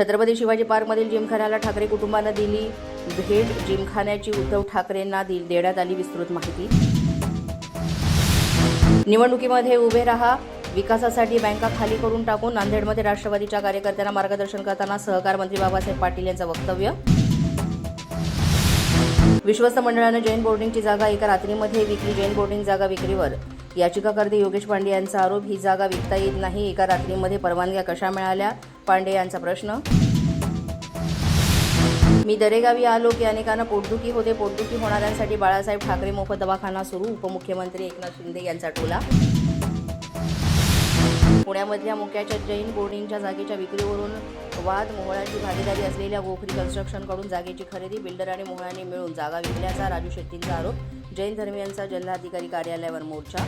छत्रपती शिवाजी पार्कमधील जिमखान्याला ठाकरे कुटुंबानं दिली भेट. जिमखान्याची उद्धव ठाकरेंना दिल देण्यात आली विस्तृत माहिती. निवडणुकीमध्ये उभे राहा. विकासासाठी बँका खाली करून टाकून नांदेडमध्ये राष्ट्रवादीच्या कार्यकर्त्यांना मार्गदर्शन करताना सहकार मंत्री बाबासाहेब पाटील यांचं वक्तव्य. विश्वस्त मंडळानं जैन बोर्डिंगची जागा एका रात्रीमध्ये विकली. जैन बोर्डिंग जागा विक्रीवर. याचिकाकर्ते योगेश पांडे यांचा आरोप ही जागा विकता येत नाही. एका रात्रीमध्ये परवानग्या कशा मिळाल्या? पांडे यांचा प्रश्न. मी दरेगावी आलो की अनेकांना पोटदुखी होते. पोटदुखी होणाऱ्यांसाठी बाळासाहेब ठाकरे मोफत दवाखाना सुरू उपमुख्यमंत्री एकनाथ शिंदे यांचा टोला. पुण्यामधल्या मुक्याच्या जैन बोर्डिंगच्या जागेच्या विक्रीवरून वाद मोहळ्याची भागीदारी असलेल्या गोखरी कन्स्ट्रक्शनकडून जागेची खरेदी बिल्डर आणि मोहळांनी मिळून जागा विकल्याचा राजू शेट्टींचा आरोप. जैन धर्मियांचा जिल्हाधिकारी कार्यालयावर मोर्चा.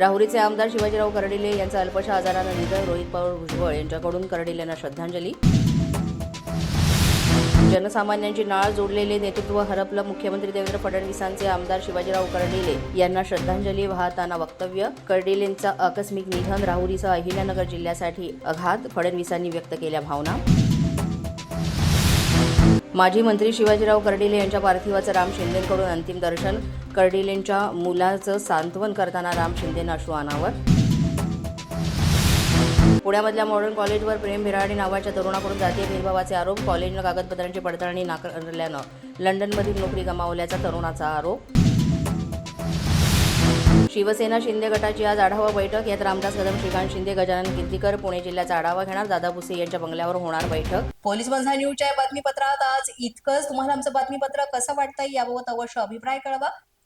राहुरीचे आमदार शिवाजीराव कर्डिले यांचं अल्पशा आजारानं निधन रोहित पवार भुजबळ यांच्याकडून कर्डिलेंना श्रद्धांजली. जनसामान्यांची नाळ जोडलेले नेतृत्व हरपलं मुख्यमंत्री देवेंद्र फडणवीसांचे आमदार शिवाजीराव कर्डिले यांना श्रद्धांजली वाहताना वक्तव्य. कर्डिलेंचं आकस्मिक निधन राहुरीसह अहिल्यानगर जिल्ह्यासाठी आघात फडणवीसांनी व्यक्त केल्या भावना. माजी मंत्री शिवाजीराव कर्डिले यांच्या पार्थिवाचं राम शिंदेकडून अंतिम दर्शन. कर्डिलेंच्या मुलाचं सांत्वन करताना राम शिंदेनं अश्रू अनावर. पुण्यामधल्या मॉडर्न कॉलेजवर प्रेम भिराडे नावाच्या तरुणाकडून जातीय भेदभावाचे आरोप कॉलेजनं कागदपत्रांची पडताळणी नाकारल्यानं लंडनमधील नोकरी गमावल्याचा तरुणाचा आरोप. शिवसेना शिंदे गटाची आज आढावा बैठक यात रामदास कदम श्रीकांत शिंदे गजानन कीर्तीकर पुणे जिल्ह्याचा आढावा घेणार दादा भुसे यांच्या बंगल्यावर होणार बैठक. पोलीस बंधा न्यूजच्या बातमीपत्रात आज इतकंच. तुम्हाला आमचं बातमीपत्र कसं वाटतंय याबाबत अवश्य अभिप्राय कळवा.